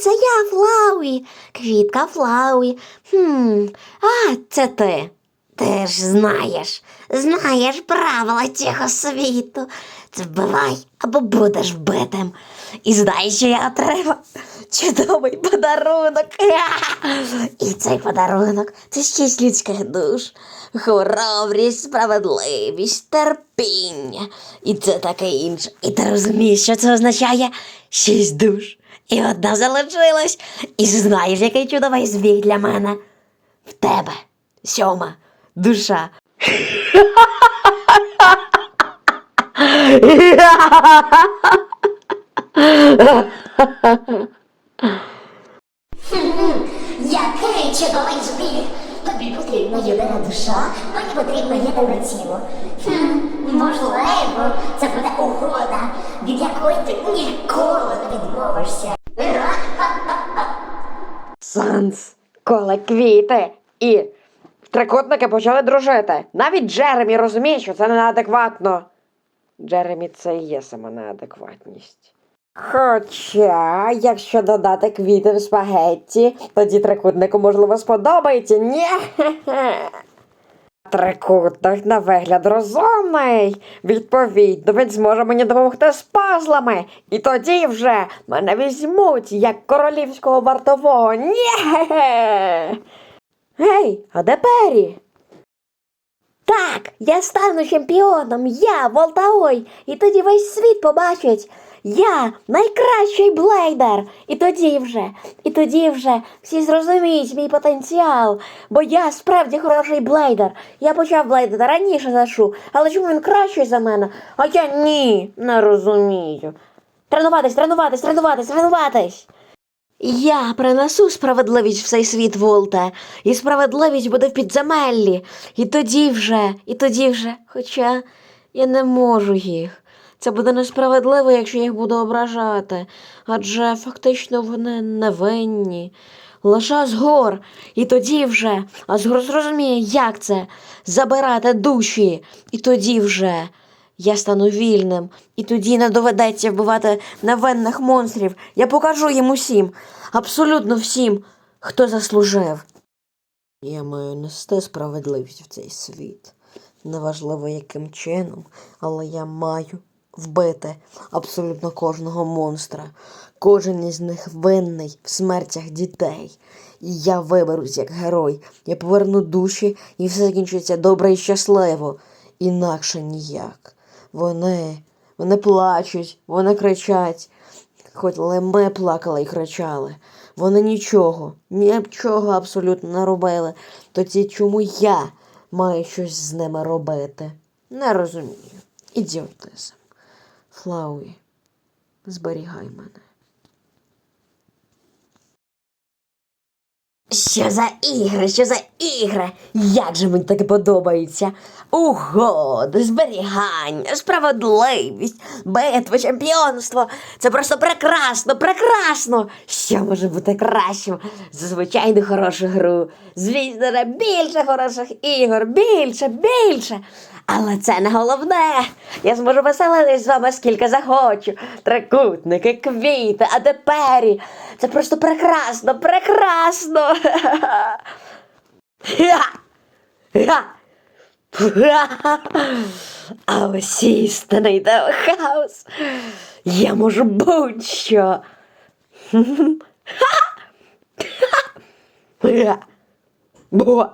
це я, Флауі, квітка Флауі. Хм, а це ти. Ти ж знаєш, знаєш правила цього світу. Це вбивай або будеш вбитим. І знаєш, що я отримав чудовий подарунок. І цей подарунок це шість людських душ, хоробрість, справедливість, терпіння і це таке інше. І ти розумієш, що це означає шість душ. І одна залишилась. І знаєш, який чудовий збіг для мене. В тебе сьома душа. Який чудовий збіг! Тобі потрібна єдина душа, мені потрібно єдине тіло. Хм, можливо, це буде угода, від якої ти ніколи не відмовишся. Санс, коли квіти і трикутники почали дружити. Навіть Джеремі розуміє, що це неадекватно. Джеремі це і є сама неадекватність. Хоча, якщо додати квіти в спагетті, тоді трикутнику можливо сподобається. Ні. Трикутник на вигляд розумний. Відповідно, він зможе мені допомогти з пазлами. І тоді вже мене візьмуть як королівського вартового. Ні. Гей, а де Пері? Так, я стану чемпіоном, я Волтаой, і тоді весь світ побачить. Я найкращий блейдер. І тоді вже, і тоді вже всі зрозуміють мій потенціал, бо я справді хороший блейдер. Я почав блейдити раніше за але чому він кращий за мене? А я ні, не розумію. Тренуватись, тренуватись, тренуватись, тренуватись. Я принесу справедливість в цей світ, Волте, і справедливість буде в підземеллі. І тоді вже, і тоді вже, хоча я не можу їх. Це буде несправедливо, якщо їх буду ображати, адже фактично вони невинні. Лише Азгор, і тоді вже Азгор зрозуміє, як це забирати душі, і тоді вже я стану вільним, і тоді не доведеться вбивати невинних монстрів. Я покажу їм усім, абсолютно всім, хто заслужив. Я маю нести справедливість в цей світ. Неважливо яким чином, але я маю вбити абсолютно кожного монстра. Кожен із них винний в смертях дітей. І я виберусь як герой. Я поверну душі, і все закінчиться добре і щасливо. Інакше ніяк. Вони, вони плачуть, вони кричать. Хоч ми плакали і кричали. Вони нічого, нічого абсолютно не робили. Тоді чому я маю щось з ними робити? Не розумію. Ідіотизм. Флауї, зберігай мене. Що за ігри, що за ігри? Як же мені таке подобається? Угоди, зберігання, справедливість, битва, чемпіонство. Це просто прекрасно, прекрасно. Що може бути кращим за звичайну хорошу гру? Звісно, більше хороших ігор, більше, більше. Але це не головне. Я зможу веселитись з вами скільки захочу. Трикутники, квіти, а тепері. Це просто прекрасно, прекрасно. А ось істина йде в хаос. Я можу будь-що. Бо.